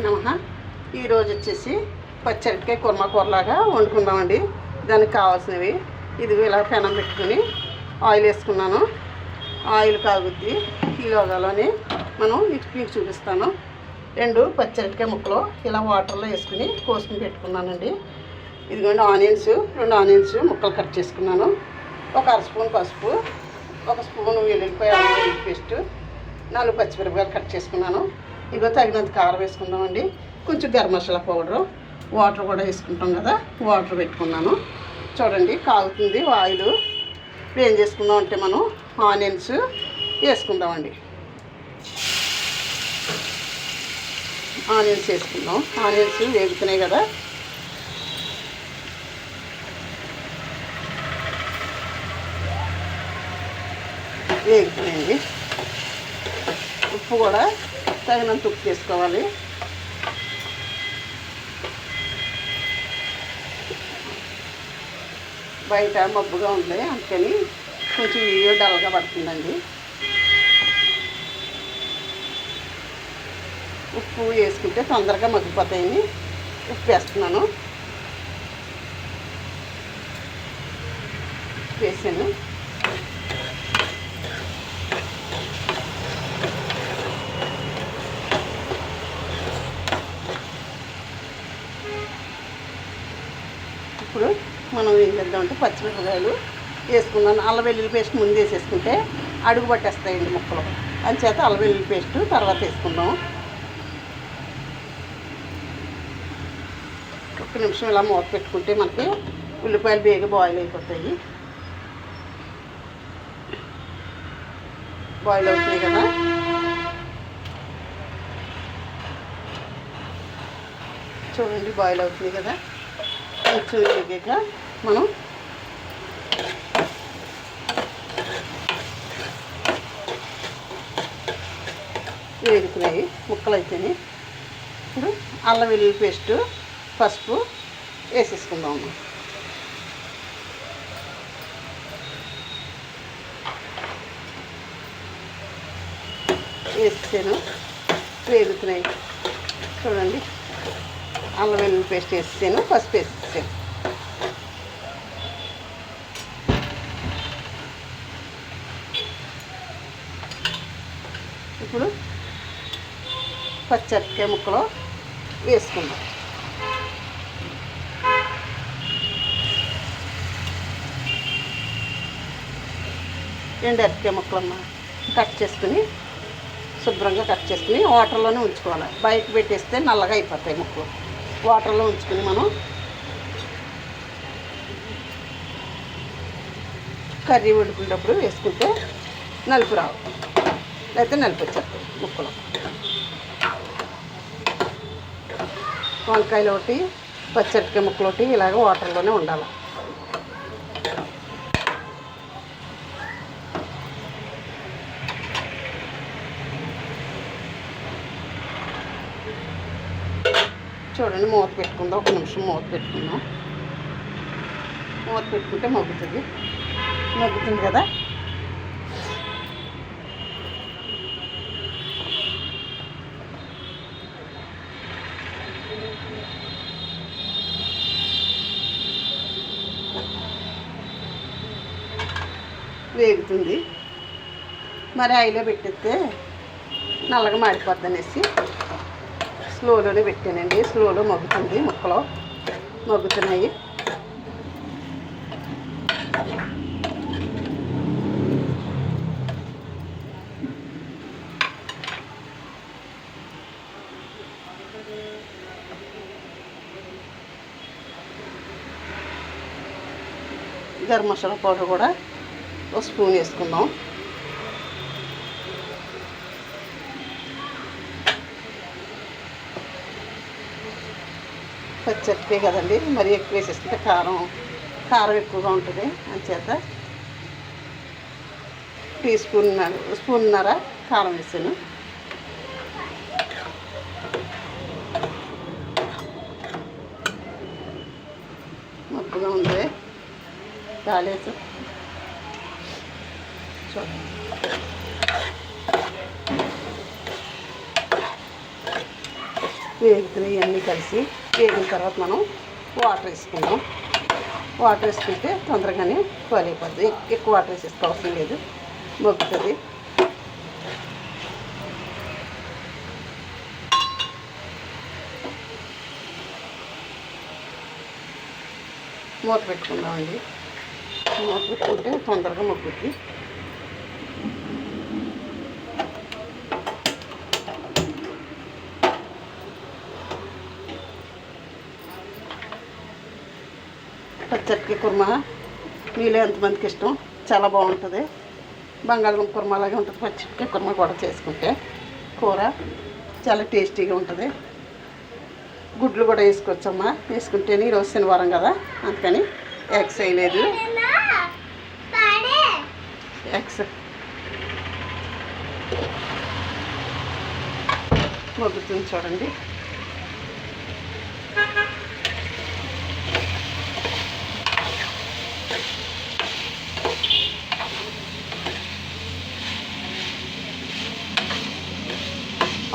నమ. ఈరోజు వచ్చేసి పచ్చడికాయ కుర్మ కూరలాగా వండుకుందామండి. దానికి కావాల్సినవి. ఇది ఇలా పెనం పెట్టుకుని ఆయిల్ వేసుకున్నాను. ఆయిల్ కాగుద్ది ఈలోగాలోని మనం మీకు చూపిస్తాను. రెండు పచ్చడికాయ ముక్కలు ఇలా వాటర్లో వేసుకుని కోసుకుని పెట్టుకున్నానండి. ఇదిగోండి ఆనియన్స్ రెండు ఆనియన్స్ ముక్కలు కట్ చేసుకున్నాను. ఒక అర స్పూన్ పసుపు ఒక స్పూన్ వెల్లుల్లిపాయ పేస్ట్ నాలుగు పచ్చిమిరపకాయలు కట్ చేసుకున్నాను. ఇగో తగినంత కారం వేసుకుందామండి. కొంచెం గరం మసాలా పౌడరు వాటర్ కూడా వేసుకుంటాం కదా వాటర్ పెట్టుకున్నాను. చూడండి కాలుతుంది ఆయిల్ ఇప్పుడు ఏం చేసుకుందాం అంటే మనం ఆనియన్స్ వేసుకుందామండి. ఆనియన్స్ వేసుకుందాం. ఆనియన్స్ వేగుతున్నాయి కదా. వేగుతున్నాయండి. ఉప్పు కూడా తగినంత ఉప్పు వేసుకోవాలి బయట మబ్బుగా ఉంది అందుకని కొంచెం వీడియో డల్గా పడుతుందండి. ఉప్పు వేసుకుంటే తొందరగా మగ్గిపోతాయని ఉప్పు వేస్తున్నాను. వేసాను ఇప్పుడు మనం ఏం చేద్దామంటే పచ్చిమిరపకాయలు వేసుకున్నాను. అల్ల వెల్లుల్లి పేస్ట్ ముందు వేసేసుకుంటే అడుగు పట్టేస్తాయండి ముక్కలు. అంచేత అల్ల వెల్లుల్లి పేస్ట్ తర్వాత వేసుకుందాం. ఒక్క నిమిషం ఇలా మూత పెట్టుకుంటే మనకి ఉల్లిపాయలు బేగ బాయిల్ అయిపోతాయి. బాయిల్ అవుతాయి కదా. చూడండి బాయిల్ అవుతుంది కదా. కొంచెం వేగాక మనం వేగుతున్నాయి ముక్కలు అయితేనే ఇప్పుడు అల్లం వెల్లుల్లి పేస్టు పసుపు వేసేసుకుందాము వేసాను వేగుతున్నాయి. చూడండి. అల్లం వెల్లుల్లి పేస్ట్ వేసాను పసుపు వేసేసాను ఇప్పుడు పచ్చరికాయ ముక్కలు వేసుకుందాం. రెండు అరటికాయ ముక్కలమ్మ కట్ చేసుకుని శుభ్రంగా కట్ చేసుకుని వాటర్లోనే ఉంచుకోవాలి. బయట పెట్టేస్తే నల్లగా అయిపోతాయి ముక్కలు. వాటర్లో ఉంచుకుని మనం కర్రీ వండుకునేటప్పుడు వేసుకుంటే నలుపు రావు. లేకపోతే నలుపు వచ్చేస్తాయి ముక్కలు. వంకాయలు ఒకటి పచ్చడికాయ ముక్కలు ఒకటి ఇలాగ వాటర్లోనే ఉండాలి. చూడండి మూత పెట్టుకుందాం. ఒక నిమిషం మూత పెట్టుకుందాం. మూత పెట్టుకుంటే మగ్గుతుంది. మగ్గుతుంది కదా? వేగుతుంది. మరి ఐలో పెట్టేస్తే నల్లగా మాడిపోద్ది అనేసి స్లోలోనే పెట్టానండి. స్లోలో మగ్గుతుంది ముక్కలు. మగ్గుతున్నాయి. గరం మసాలా పౌడర్ కూడా ఒక స్పూన్ వేసుకుందాం. పచ్చడికే కదండి మరి ఎక్కువ వేసేసుకుంటే కారం కారం ఎక్కువగా ఉంటుంది. అంచేత టీ స్పూన్ స్పూన్నర కారం వేసాను మబ్బుగా ఉంది కాలేదు. చూడండి వేగుతున్నాయి ఇవన్నీ కలిసి వేగిన తర్వాత మనం వాటర్ వేసుకుందాం. వాటర్ వేసుకుంటే తొందరగానే అయిపోద్ది ఎక్కువ వాటర్ వేసేసుకో అవసరం లేదు. మొగ్గుతుంది. మూత పెట్టుకుందామండి. మూత పెట్టుకుంటే తొందరగా మొక్కుద్ది పచ్చడికి కుర్మా మీలో ఎంతమందికి ఇష్టం? చాలా బాగుంటుంది. బంగాళదుంప కుర్మా అలాగే ఉంటుంది. పచ్చడికి కుర్మా కూడా చేసుకుంటే కూర చాలా టేస్టీగా ఉంటుంది. గుడ్లు కూడా వేసుకోవచ్చమ్మా. వేసుకుంటేనే ఈరోజు శనివారం కదా. అందుకని ఎగ్స్ వేయలేదు ఎగ్స్ మొగ్గుతుంది చూడండి.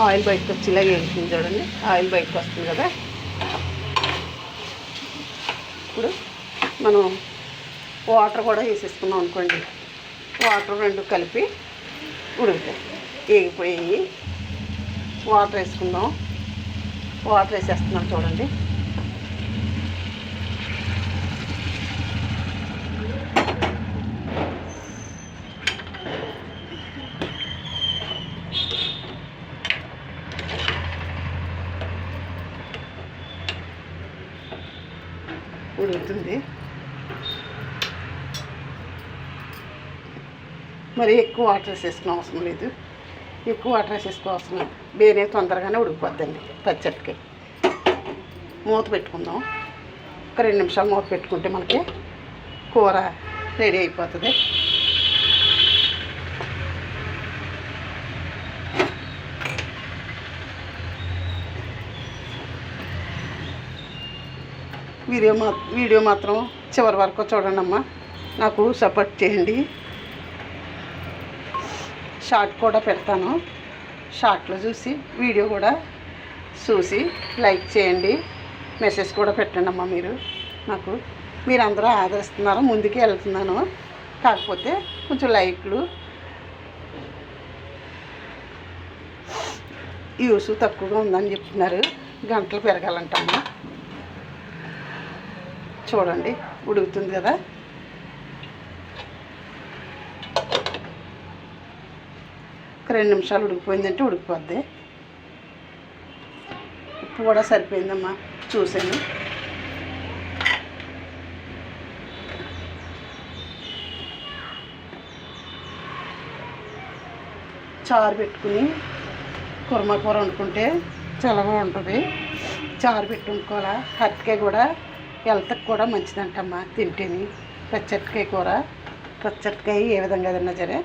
ఆయిల్ బయటకు వచ్చి ఇలాగే వెళ్తుంది చూడండి. ఆయిల్ బయటకు వస్తుంది కదా. ఇప్పుడు మనం వాటర్ కూడా వేసేసుకున్నాం అనుకోండి. వాటర్ రెండు కలిపి ఉడుకుతాయి. వేగిపోయి వాటర్ వేసుకుందాం. వాటర్ వేసేస్తున్నాం చూడండి. ఉడుకుతుంది. మరి ఎక్కువ వాటర్ వేసేసుకునే అవసరం లేదు. ఎక్కువ వాటర్ వేసేసుకో అవసరం లేదు. బేనే తొందరగానే ఉడికిపోద్దండి పచ్చడికి. మూత పెట్టుకుందాం. ఒక రెండు నిమిషాలు మూత పెట్టుకుంటే మనకి కూర రెడీ అయిపోతుంది. వీడియో మా వీడియో మాత్రం చివరి వరకు చూడండి అమ్మా నాకు సపోర్ట్ చేయండి. షార్ట్ కూడా పెడతాను. షార్ట్లో చూసి వీడియో కూడా చూసి లైక్ చేయండి. మెసేజ్ కూడా పెట్టండి అమ్మా మీరు. నాకు మీరందరూ ఆదరిస్తున్నారు ముందుకు వెళ్తున్నాను. కాకపోతే కొంచెం లైక్లు యూస్ తక్కువగా ఉందని చెప్తున్నారు. గంటలు పెరగాలంటమ్మా చూడండి ఉడుకుతుంది కదా. రెండు నిమిషాలు ఉడికిపోయిందంటే ఉడికిపోద్ది. ఉప్పు కూడా సరిపోయిందమ్మా. చూసాను చారు పెట్టుకుని కుర్మా కూర వండుకుంటే చాలా బాగుంటుంది చారు పెట్టి వండుకోవాలా? అరటికాయ కూడా హెల్త్కి కూడా మంచిదంటమ్మా తింటేని. పచ్చటికాయ కూర పచ్చటికాయ ఏ విధంగా తిన్నా సరే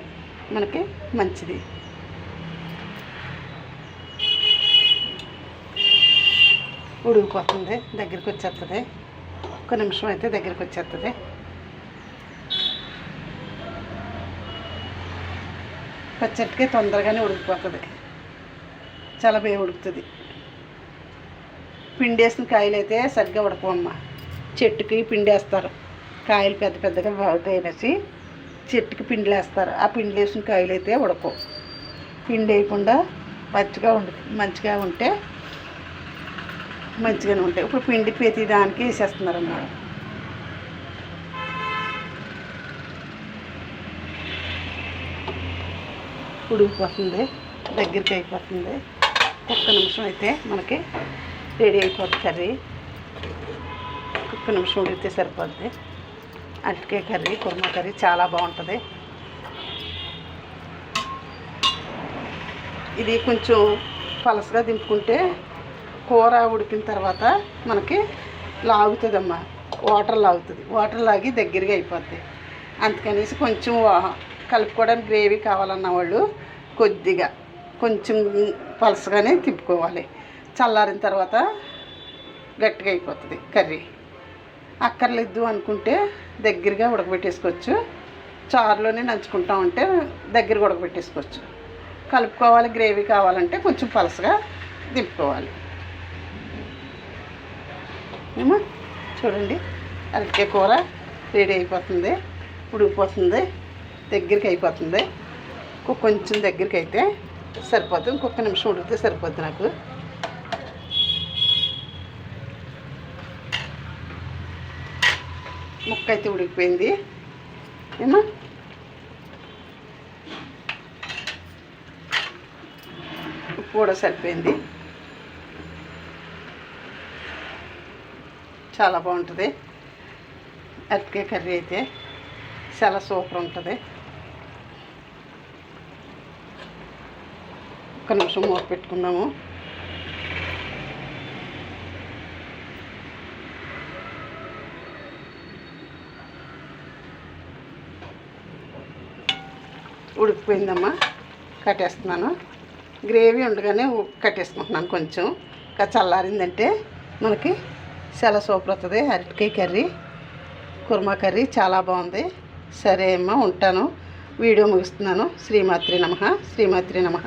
మనకి మంచిది. ఉడికిపోతుంది దగ్గరికి వచ్చేస్తుంది ఒక నిమిషం అయితే దగ్గరికి వచ్చేస్తుంది పచ్చడికాయ తొందరగానే ఉడికిపోతుంది. చాలా బాగా ఉడుకుతుంది. పిండేసిన కాయలు అయితే సరిగ్గా ఉడకమ్మ చెట్టుకి పిండేస్తారు. కాయలు పెద్ద పెద్దగా బాగుతాయి అనేసి చెట్టుకి పిండిలు వేస్తారు ఆ పిండి వేసిన కాయలు అయితే ఉడకవు. పిండి వేయకుండా పచ్చిగా ఉండి మంచిగా ఉంటే మంచిగానే ఉంటాయి. ఇప్పుడు పిండి ప్రతి దానికి వేసేస్తున్నారు అన్నమాట. ఉడికిపోతుంది దగ్గరికి అయిపోతుంది. ఒక్క నిమిషం అయితే మనకి రెడీ అయిపోతుంది కర్రీ. ఒక్క నిమిషం ఉడికితే సరిపోద్ది. అరటికాయ కర్రీ కుర్మా కర్రీ చాలా బాగుంటుంది. ఇది కొంచెం పలసగా దింపుకుంటే కూర ఉడికిన తర్వాత మనకి లాగుతుందమ్మా. వాటర్ లాగుతుంది. వాటర్ లాగి దగ్గరగా అయిపోద్ది. అందుకనేసి కొంచెం కలుపుకోవడానికి గ్రేవీ కావాలన్న వాళ్ళు కొద్దిగా కొంచెం పలసగానే తిప్పుకోవాలి. చల్లారిన తర్వాత గట్టిగా అయిపోతుంది కర్రీ. అక్కర్లేదు అనుకుంటే దగ్గరగా ఉడకబెట్టేసుకోవచ్చు. చారులోనే నంచుకుంటామంటే దగ్గరగా ఉడకబెట్టేసుకోవచ్చు. కలుపుకోవాలి గ్రేవీ కావాలంటే కొంచెం పలసగా దింపుకోవాలి ఏమో చూడండి. అరటికాయ కూర రెడీ అయిపోతుంది. ఉడికిపోతుంది. దగ్గరికి అయిపోతుంది. ఇంకో కొంచెం దగ్గరికి అయితే సరిపోతుంది. ఇంకొక నిమిషం ఉడికితే సరిపోతుంది నాకు. ముక్క అయితే ఉడికిపోయింది. ఏమో. ఉప్పు కూడా సరిపోయింది. చాలా బాగుంటుంది. అరటికాయ కర్రీ అయితే చాలా సూపర్ ఉంటుంది. ఒక నిమిషం మూత పెట్టుకున్నాము ఉడికిపోయిందమ్మా. కట్టేస్తున్నాను. గ్రేవీ ఉండగానే కట్టేసుకుంటున్నాను కొంచెం. ఇంకా చల్లారిందంటే మనకి చాలా సూపర్ అవుతుంది అరటికాయ కర్రీ కుర్మా కర్రీ చాలా బాగుంది. సరే అమ్మా ఉంటాను. వీడియో ముగిస్తున్నాను. శ్రీమాత్రి నమ. శ్రీమాత్రి నమ.